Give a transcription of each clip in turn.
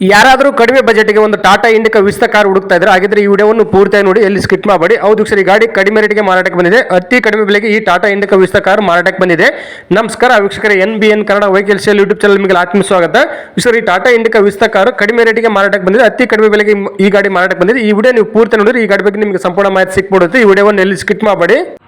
ಯಾರಾದರೂ ಕಡಿಮೆ ಬಜೆಟ್ಗೆ ಒಂದು ಟಾಟಾ ಇಂಡಿಕಾ ವಿಸ್ತ ಕಾರ್ ಹುಡುಕ್ತಾ ಇದ್ರೆ ಹಾಗಿದ್ರೆ ಈ ವಿಡಿಯೋವನ್ನು ಪೂರ್ತಿಯಾಗಿ ನೋಡಿ, ಎಲ್ಲಿ ಸ್ಕಿಪ್ ಮಾಡಬೇಡಿ. ಹೌದು ಸರ್, ಗಾಡಿ ಕಡಿಮೆ ರೇಟ್ಗೆ ಮಾರಾಟಕ್ಕೆ ಬಂದಿದೆ. ಅತಿ ಕಡಿಮೆ ಬೆಲೆಗೆ ಈ ಟಾಟಾ ಇಂಡಿಕಾ ವಿಸ್ತ ಕಾರ್ ಮಾರಾಟಕ್ಕೆ ಬಂದಿದೆ. ನಮಸ್ಕಾರ, ವೀಕ್ಷಕರ, N B N Kannada vehicle sale YouTube channel ನಿಮಗೆ ಆತ್ಮ ಸ್ವಾಗತ. ಸರ್ ಈ ಟಾಟಾ ಇಂಡಿಕಾ ವಿಸ್ತ ಕಾರು ಕಡಿಮೆ ರೇಟಿಗೆ ಮಾರಾಟಕ್ಕೆ ಬಂದಿದೆ. ಅತಿ ಕಡಿಮೆ ಬೆಲೆಗೆ ಈ- ಈ ಗಾಡಿ ಮಾರಾಟಕ್ಕೆ ಬಂದಿದೆ. ಈ ವಿಡಿಯೋ ನೀವು ಪೂರ್ತಿ ನೋಡಿದ್ರೆ ಈ ಗಾಡಿ ಬಗ್ಗೆ ನಿಮಗೆ ಸಂಪೂರ್ಣ ಮಾಹಿತಿ ಸಿಕ್ಬಿಡುತ್ತೆ. ಈ ವಿಡಿಯೋವನ್ನು ಎಲ್ಲಿ ಸ್ಕಿಪ್ ಮಾಡಬೇಡಿ.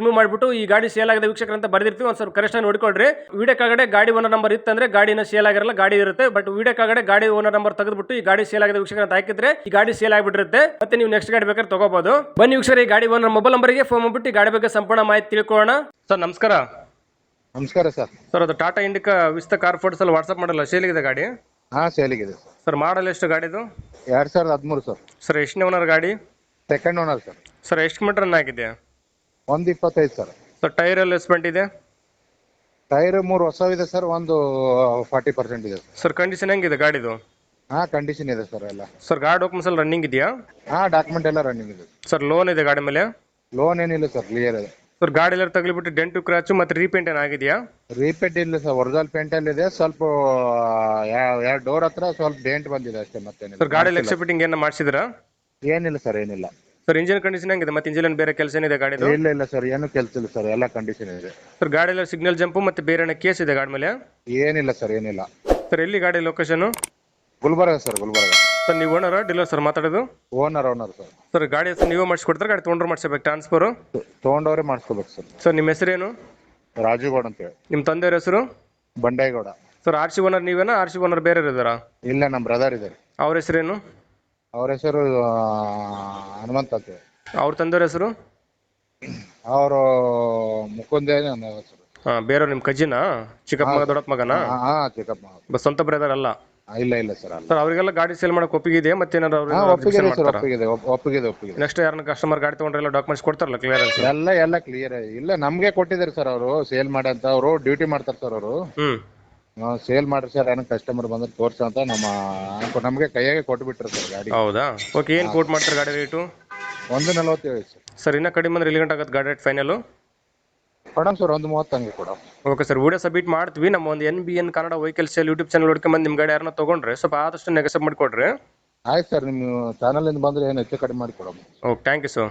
ರಿಮೂವ್ ಮಾಡಿಬಿಟ್ಟು ಈ ಗಾಡಿ ಸೇಲ್ ಆಗಿದೆ ವೀಕ್ಷಕರ ಅಂತ ಬರ್ದಿರ್ತೀವಿ. ಒಂದು ಸ್ವಲ್ಪ ಕರೆಕ್ಟ್ ನೋಡ್ಕೊಳ್ರಿ. ವಿಡಿಯೋ ಕಾಗಡೆ ಗಾಡಿ ಓನರ್ ನಂಬರ್ ಇತ್ತಂದ್ರೆ ಗಾಡಿನ ಸೇಲ್ ಆಗಿರಲ್ಲ ಗಾಡಿ ಇರುತ್ತೆ. ಬಟ್ ವಿಡಿಯೋ ಕಾಗಡೆ ಗಾಡಿ ಓನರ್ ನಂಬರ್ ತೆಗೆದ್ಬಿಟ್ಟು ಈ ಗಾಡಿ ಸೇಲ್ ಆಗಿದೆ ವೀಕ್ಷಕರ ಅಂತ ಹಾಕಿದ್ರೆ ಈ ಗಾಡಿ ಸೇಲ್ ಆಗಿಬಿಟ್ಟಿರುತ್ತೆ. ಮತ್ತೆ ನೀವು ನೆಕ್ಸ್ಟ್ ಗಾಡಿ ಬೇಕಾದ್ರೆ ತಗೋಬಹುದು ಬನ್ನಿ ವೀಕ್ಷಕರ ಈ ಗಾಡಿ ಓನರ್ ಮೊಬೈಲ್ ನಂಬರ್ಗೆ ಫೋನ್ ಮಾಡ್ಬಿಟ್ಟು ಈ ಗಾಡಿ ಬಗ್ಗೆ ಸಂಪೂರ್ಣ ಮಾಹಿತಿ ತಿಳ್ಕೊಳ್ಳೋಣ. ಸರ್ ನಮಸ್ಕಾರ. ನಮಸ್ಕಾರ ಸರ್. ಸರ್ ಅದು Tata Indica Vista car photos ಅಲ್ಲಿ ವಾಟ್ಸ್ಆಪ್ ಮಾಡಲ್ಲ ಸೇಲಿಗಿದೆ ಗಾಡಿ? ಹಾ ಸೇಲಿಗಿದೆ ಸರ್. ಸರ್ ಮಾಡಲ್ ಎಷ್ಟು ಗಾಡಿದು ಎರಡು ಸಾವಿರದ ಹದಿಮೂರು ಸರ್. ಸರ್ ಎಷ್ಟನೇ ಓನರ್ ಗಾಡಿ? Second owner sir. ಸರ್ ಎಷ್ಟು ಕಿಲೋಮೀಟರ್ ರನ್ ಆಗಿದೆ? ಒಂದು ಇಪ್ಪತ್ತೈದು ಸರ್. ಸರ್ ಟೈರ್ ಎಲ್ಲ ಎಸ್ಮೆಂಟ್ ಇದೆ? ಟೈರ್ ಮೂರು ಹೊಸವಿದೆ ಸರ್ ಒಂದು ಫಾರ್ಟಿ ಪರ್ಸೆಂಟ್ ಇದೆ ಸರ್. ಸರ್ ಕಂಡೀಷನ್ ಹೆಂಗಿದೆ ಗಾಡಿದು? ಹಾ ಕಂಡೀಷನ್ ಇದೆ ಸರ್ ಎಲ್ಲ. ಸರ್ ಗಾಡಿ ಡಾಕ್ಯುಮೆಂಟ್ಸ್ ಎಲ್ಲ ರನ್ನಿಂಗ್ ಇದೆಯಾ? ಹಾ ಡಾಕ್ಯುಮೆಂಟ್ ಎಲ್ಲ ರನ್ನಿಂಗ್ ಇದೆ. ಸರ್ ಲೋನ್ ಇದೆ ಗಾಡಿ ಮೇಲೆ? ಲೋನ್ ಏನಿಲ್ಲ ಸರ್ ಕ್ಲಿಯರ್ ಇದೆ. ಸರ್ ಗಾಡಿ ಎಲ್ಲ ತಗಲಿಬಿಟ್ಟು ಡೆಂಟು ಕ್ರಾಚು ಮತ್ತೆ ರೀಪೇಂಟ್ ಏನಾಗಿದೆಯಾ ರೀಪೇಟ್ ಇಲ್ಲ ಸರ್ ಒರಿಜಿನಲ್ ಪೇಂಟ್ ಇದೆ. ಸ್ವಲ್ಪ ಎರಡು ಡೋರ್ ಹತ್ರ ಸ್ವಲ್ಪ ಡೆಂಟ್ ಬಂದಿದೆ ಅಷ್ಟೇ ಮತ್ತೆ ಸರ್ ಗಾಡಿ ಲೆಕ್ಸ್ ಏನ ಏನು ಮಾಡಿಸಿದ್ರಾ ಏನಿಲ್ಲ ಸರ್ ಏನಿಲ್ಲ. ಸರ್ ಇಂಜಿನ್ ಕಂಡೀಷನ್ ಹೆಂಗಿದೆ? ಮತ್ತೆ ಇಂಜಿನ್ ಬೇರೆ ಕೆಲಸ ಏನಿದೆ ಗಾಡಿದು? ಇಲ್ಲ ಇಲ್ಲ ಸರ್ ಏನು ಕೆಲಸ ಇಲ್ಲ ಸರ್ ಎಲ್ಲ ಕಂಡೀಷನ್ ಇದೆ. ಸರ್ ಗಾಡಿ ಎಲ್ಲ ಸಿಗ್ನಲ್ ಜಂಪು ಮತ್ತೆ ಬೇರೆ ಏನ ಕೇಸ್ ಇದೆ ಗಾಡಿ ಮೇಲೆ? ಏನಿಲ್ಲ ಸರ್ ಏನಿಲ್ಲ. ಸರ್ ಎಲ್ಲಿ ಗಾಡಿ location Gulbarga sir Gulbarga. Sir ನೀವು ಓನರ್ ಡೀಲರ್ ಸರ್ ಮಾತಾಡೋದು? ಓನರ್ ಓನರ್ ಸರ್ ಸರ್ ಗಾಡಿ ಹೆಸರು ನೀವೇ ಮಾಡಿಸ್ಕೊಡ್ತಾರೆ? ಗಾಡಿ ತೊಗೊಂಡ್ರೆ ಮಾಡಿಸ್ಬೇಕು ಟ್ರಾನ್ಸ್ಫರ್ ತೊಗೊಂಡವ್ರೆ ಮಾಡಿಸ್ಕೋಬೇಕು ಸರ್ ಸರ್ ನಿಮ್ಮ ಹೆಸರೇನು ರಾಜುಗೌಡ ಅಂತ ಹೇಳಿ. ನಿಮ್ಮ ತಂದೆಯವ್ರ ಹೆಸರು? Bandegowda sir R C owner ನೀವೇನಾ? R C owner ಬೇರೆ ಇದ್ದಾರಾ? ಇಲ್ಲ ನಮ್ಮ ಬ್ರದರ್ ಇದಾರೆ ಅವ್ರ ಹೆಸರೇನು ಅವ್ರ ಹೆಸರು ಹನುಮಂತ ಅಂತ. ಹೇಳಿ ಅವ್ರ ತಂದೆಯವ್ರ ಹೆಸರು? ಅವರು ಮುಕುಂದೇ ನನ್ನ ಹೆಸರು. ಹಾಂ ಬೇರೆಯವ್ರು ನಿಮ್ಮ ಕಜಿನಾ ಚಿಕ್ಕಪ್ಪ ಮಗ ದೊಡ್ಡಪ್ಪ ಮಗನ? ಹಾ ಹಾ, ಚಿಕ್ಕಪ್ಪ. ಸ್ವಂತ ಬ್ರದರ್ ಅಲ್ಲ? ಆ, ಇಲ್ಲ ಇಲ್ಲ ಸರ್ ಅಲ್ಲ. ಸರ್ ಅವರಿಗೆಲ್ಲ ಗಾಡಿ ಸೇಲ್ ಮಾಡಕ್ಕೆ ಒಪ್ಪಿಗೆ ಇದೆ ಮತ್ತೇನಾದ್ರು ಹಾ ಒಪ್ಪಿಗೆ ಸರ್ ಒಪ್ಪಿಗೆ ಒಪ್- ಒಪ್ಪಿಗಿದೆ ಒಪ್ಪಿಗಿದೆ ನೆಕ್ಸ್ಟ್ ಯಾರನ್ನ ಕಸ್ಟಮರ್ ಗಾಡಿ ತೊಗೊಂಡ್ರೆಲ್ಲ ಡಾಕ್ಯುಮೆಂಟ್ಸ್ ಕೊಡ್ತಾರಲ್ಲ ಕ್ಲಿಯರೆನ್ಸ್ ಎಲ್ಲ ಎಲ್ಲ ಕ್ಲಿಯರ್ ಇಲ್ಲ ನಮ್ಗೆ ಕೊಟ್ಟಿದ್ದಾರೆ ಸರ್ ಅವರು ಸೇಲ್ ಮಾಡಂತ. ಅಂತ ಅವರು ಡ್ಯೂಟಿ ಮಾಡ್ತಾರೆ ಸರ್ ಅವರು. ಹ್ಮ್. ಸೇಲ್ ಮಾಡ್ರಿ ಸರ್ ಏನೋ ಕಸ್ಟಮರ್ ಬಂದ್ರೆ ತೋರ್ಸ ಅಂತ ನಮ್ಮ ನಮ್ಗೆ ಕೈಯಾಗೆ ಕೊಟ್ಟು ಬಿಟ್ರು ಸರ್ ಗಾಡಿ. ಹೌದಾ? ಓಕೆ ಏನು ಕೋಟ್ ಮಾಡ್ತಾರೆ ಗಾಡಿ ರೇಟು ಒಂದು ನಲವತ್ತೇಳು ಸರ್. ಸರ್ ಇನ್ನೂ ಕಡಿಮೆ ಅಂದ್ರೆ ಎಲ್ಲಿ ಗಂಟೆ ಆಗುತ್ತೆ ಗಾಡಿ ರೇಟ್ ಫೈನಲು ಕೊಡಮ್ ಸರ್ ಒಂದು ಮೂವತ್ತು ಹಂಗೆ ಕೊಡಮ್. ಓಕೆ ಸರ್ ವಿಡಿಯೋ ಸಬ್ಮಿಟ್ ಮಾಡ್ತೀವಿ. ನಮ್ಮ ಒಂದು N B N Kannada vehicle sale YouTube channel ಹುಡ್ಕೊಂಬಂದು ನಿಮ್ಮ ಗಾಡಿ ಯಾರನ್ನ ತೊಗೊಂಡ್ರೆ ಸ್ವಲ್ಪ ಆದಷ್ಟು ನೆಗೆಸಪ್ ಮಾಡಿಕೊಡ್ರಿ. ಆಯ್ತು ಸರ್ ನಿಮ್ಮ ಚಾನಲಿಂದ ಬಂದ್ರೆ ಏನು ಹೆಚ್ಚು ಕಡಿಮೆ ಮಾಡಿ ಕೊಡಮ್. ಓಕೆ ಥ್ಯಾಂಕ್ ಯು ಸರ್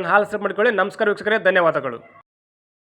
ಹಾಲ್ ಸಬ್ ಮಾಡ್ಕೊಳ್ಳಿ. ನಮಸ್ಕಾರ ವೀಕ್ಷಕರೇ ಧನ್ಯವಾದಗಳು.